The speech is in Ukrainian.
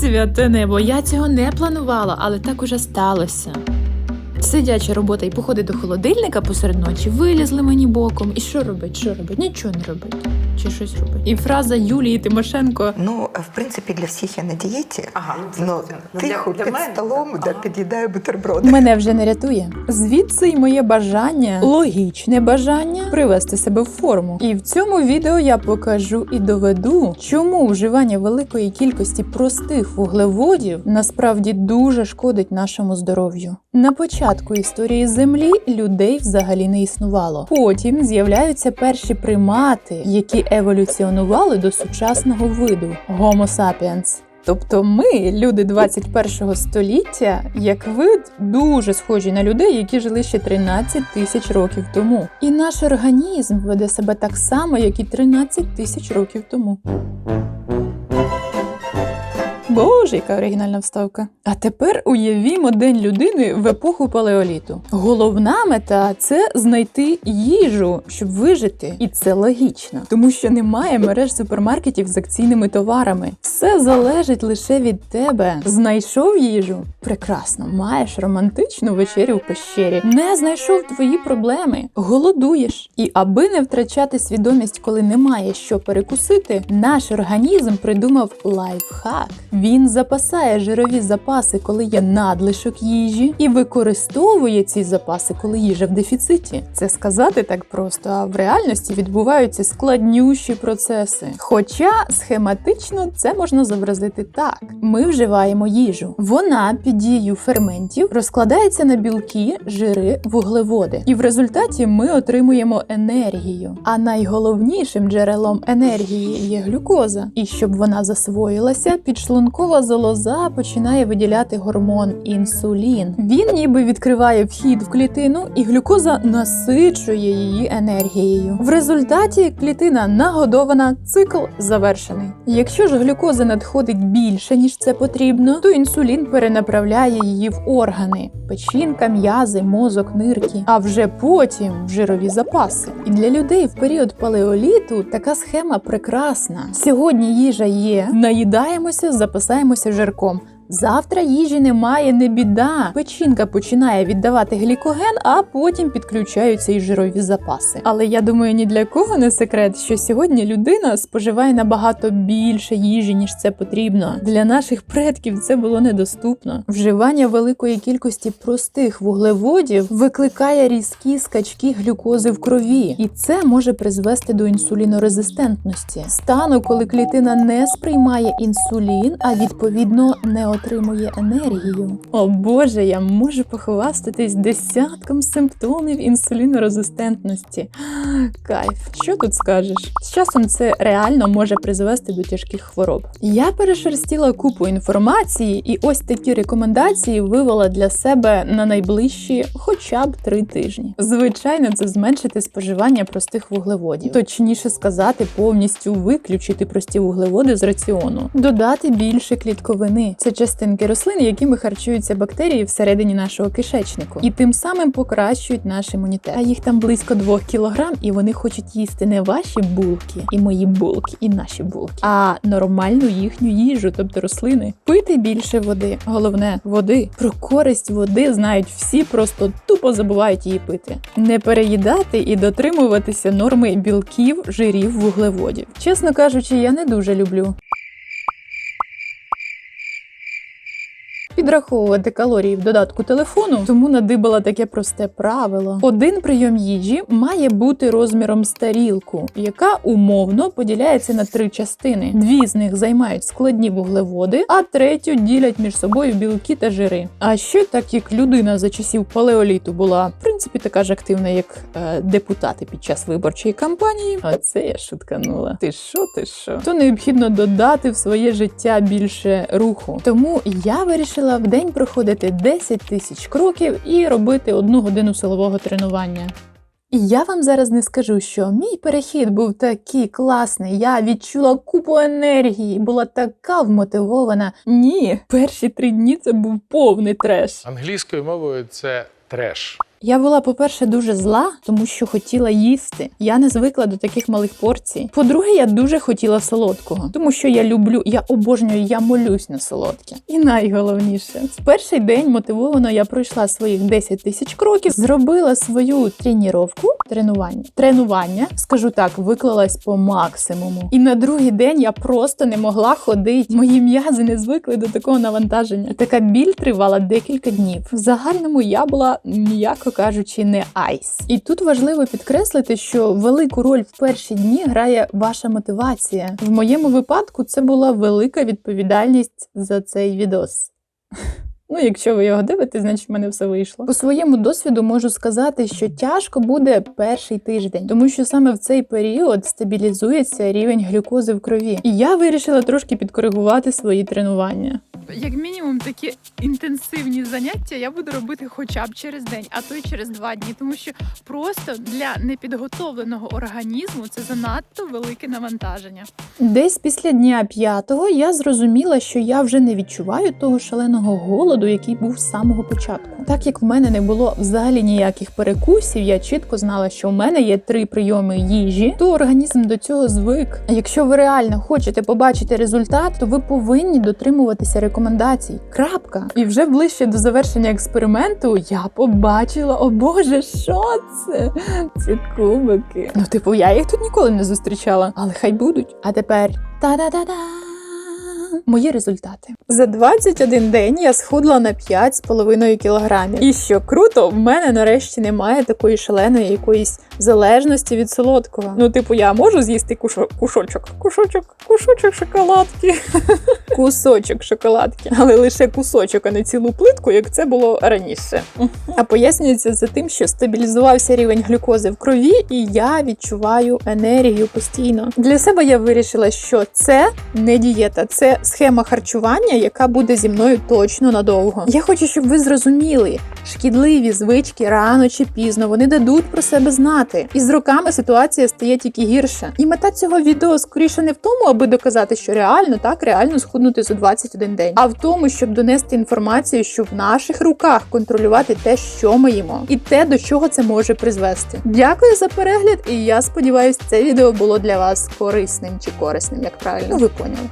Святе небо, я цього не планувала, але так уже сталося. Сидяча робота і походи до холодильника посеред ночі вилізли мені боком. І що робить? Що робить? Нічого не робить. Чи щось робить. І фраза Юлії Тимошенко Ну, в принципі, для всіх я на дієті. Ага, ну Ну, ну, тихо для- для під мене, столом да, Ага. під'їдаю бутерброди. мене вже не рятує. Звідси й моє бажання, логічне бажання привести себе в форму. І в цьому відео я покажу і доведу, чому вживання великої кількості простих вуглеводів насправді дуже шкодить нашому здоров'ю. На початку історії Землі людей взагалі не існувало. Потім з'являються перші примати, які еволюціонували до сучасного виду Homo sapiens. Тобто ми, люди 21 століття, як вид, дуже схожі на людей, які жили ще 13 тисяч років тому. І наш організм веде себе так само, як і 13 тисяч років тому. Боже, яка оригінальна вставка. А тепер уявімо день людини в епоху палеоліту. Головна мета це знайти їжу, щоб вижити. І це логічно, тому що немає мереж супермаркетів з акційними товарами. Все залежить лише від тебе. Знайшов їжу? Прекрасно, маєш романтичну вечерю в пещері. Не знайшов твої проблеми, голодуєш. І аби не втрачати свідомість, коли немає що перекусити, наш організм придумав лайфхак. Він запасає жирові запаси, коли є надлишок їжі, і використовує ці запаси, коли їжа в дефіциті. Це сказати так просто, а в реальності відбуваються складнющі процеси. Хоча схематично це можна зобразити так: ми вживаємо їжу. Вона під дією ферментів розкладається на білки, жири, вуглеводи, і в результаті ми отримуємо енергію. А найголовнішим джерелом енергії є глюкоза. І щоб вона засвоїлася, підшлункова залоза починає виділяти гормон інсулін. Він ніби відкриває вхід в клітину, і глюкоза насичує її енергією. В результаті клітина нагодована, цикл завершений. Якщо ж глюкоза надходить більше ніж це потрібно, то інсулін перенаправляє її в органи: печінка, м'язи, мозок, нирки, а вже потім в жирові запаси. І для людей в період палеоліту така схема прекрасна. Сьогодні їжа є, наїдаємося, запасаємося жирком. Завтра їжі немає, не біда. Печінка починає віддавати глікоген, а потім підключаються і жирові запаси. Але я думаю, ні для кого не секрет, що сьогодні людина споживає набагато більше їжі, ніж це потрібно. Для наших предків це було недоступно. Вживання великої кількості простих вуглеводів викликає різкі скачки глюкози в крові, і це може призвести до інсулінорезистентності, стану, коли клітина не сприймає інсулін, а відповідно не отримує енергію. О Боже, я можу похвастатись десятком симптомів інсулінорезистентності. Кайф, що тут скажеш? З часом це реально може призвести до тяжких хвороб. Я перешерстіла купу інформації, і ось такі рекомендації вивела для себе на найближчі хоча б три тижні. Звичайно, це зменшити споживання простих вуглеводів, точніше сказати, повністю виключити прості вуглеводи з раціону, додати більше клітковини. Це частинки рослин, якими харчуються бактерії всередині нашого кишечнику, і тим самим покращують наш імунітет. А їх там близько 2 кілограм, і вони хочуть їсти не ваші булки, і мої булки, і наші булки, а нормальну їхню їжу, тобто рослини. Пити більше води. Головне води. Про користь води знають всі, просто тупо забувають її пити. Не переїдати і дотримуватися норми білків, жирів, вуглеводів. Чесно кажучи, я не дуже люблю. Підраховувати калорії в додатку телефону, тому надибала таке просте правило. Один прийом їжі має бути розміром з тарілку, яка умовно поділяється на три частини. Дві з них займають складні вуглеводи, а третю ділять між собою білки та жири. А ще так як людина за часів палеоліту була в принципі така ж активна, як е, депутати під час виборчої кампанії. А це я шутканула. Ти що, ти що? То необхідно додати в своє життя більше руху. Тому я вирішила в день проходити 10 тисяч кроків і робити одну годину силового тренування. І я вам зараз не скажу, що мій перехід був такий класний. Я відчула купу енергії, була така вмотивована. Ні, перші три дні це був повний треш. Англійською мовою це треш. Я була, по-перше, дуже зла, тому що хотіла їсти. Я не звикла до таких малих порцій. По-друге, я дуже хотіла солодкого, тому що я люблю, я обожнюю, я молюсь на солодке. І найголовніше, в перший день мотивовано я пройшла своїх 10 тисяч кроків, зробила свою тренування, тренування, тренування, скажу так, виклалась по максимуму. І на другий день я просто не могла ходити. Мої м'язи не звикли до такого навантаження. Така біль тривала декілька днів. В загальному я була, м'яко кажучи, не айс. І тут важливо підкреслити, що велику роль в перші дні грає ваша мотивація. В моєму випадку це була велика відповідальність за цей відос. Ну, якщо ви його дивитесь, значить в мене все вийшло. По своєму досвіду можу сказати, що тяжко буде перший тиждень, тому що саме в цей період стабілізується рівень глюкози в крові. І я вирішила трошки підкоригувати свої тренування. Як мінімум, такі інтенсивні заняття я буду робити хоча б через день, а то й через два дні, тому що просто для непідготовленого організму це занадто велике навантаження. Десь після дня п'ятого я зрозуміла, що я вже не відчуваю того шаленого голоду, який був з самого початку. Так як в мене не було взагалі ніяких перекусів, я чітко знала, що в мене є три прийоми їжі, то організм до цього звик. Якщо ви реально хочете побачити результат, то ви повинні дотримуватися рекомендацій. Крапка. І вже ближче до завершення експерименту я побачила, о Боже, що це? Це кубики. Ну, типу, я їх тут ніколи не зустрічала, але хай будуть. А тепер та-да-да-да! Мої результати за 21 день я схудла на 5,5 кілограмів. І що круто, в мене нарешті немає такої шаленої якоїсь залежності від солодкого. Ну, типу, я можу з'їсти кушо- кушочок, кушочок, кушочок шоколадки, кусочок шоколадки, але лише кусочок, а не цілу плитку, як це було раніше. А пояснюється це тим, що стабілізувався рівень глюкози в крові, і я відчуваю енергію постійно. Для себе я вирішила, що це не дієта, це схема харчування, яка буде зі мною точно надовго. Я хочу, щоб ви зрозуміли, шкідливі звички рано чи пізно вони дадуть про себе знати. І з роками ситуація стає тільки гірше. І мета цього відео скоріше не в тому, аби доказати, що реально так реально схуднути за 21 день, а в тому, щоб донести інформацію, що в наших руках контролювати те, що ми їмо, і те, до чого це може призвести. Дякую за перегляд, і я сподіваюся, це відео було для вас корисним чи корисним, як правильно. Ви поняли.